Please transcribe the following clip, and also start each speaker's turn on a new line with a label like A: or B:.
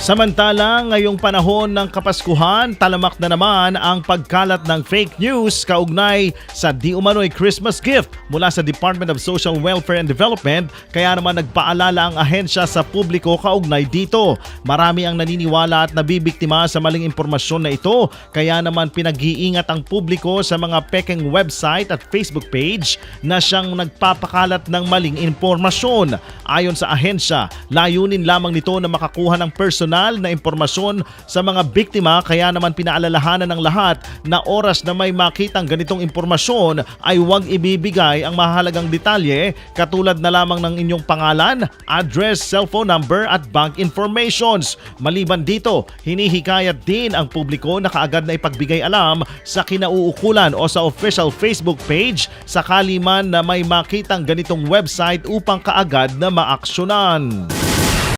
A: Samantala, ngayong panahon ng Kapaskuhan, talamak na naman ang pagkalat ng fake news kaugnay sa di umano'y Christmas gift mula sa Department of Social Welfare and Development kaya naman nagpaalala ang ahensya sa publiko kaugnay dito. Marami ang naniniwala at nabibiktima sa maling impormasyon na ito kaya naman pinag-iingat ang publiko sa mga pekeng website at Facebook page na siyang nagpapakalat ng maling impormasyon. Ayon sa ahensya, layunin lamang nito na makakuha ng personal na impormasyon sa mga biktima kaya naman pinaalalahanan ng lahat na oras na may makitang ganitong impormasyon ay huwag ibibigay ang mahalagang detalye katulad na lamang ng inyong pangalan, address, cellphone number at bank informations. Maliban dito, hinihikayat din ang publiko na kaagad na ipagbigay alam sa kinauukulan o sa official Facebook page sakali man na may makitang ganitong website upang kaagad na maaksyonan.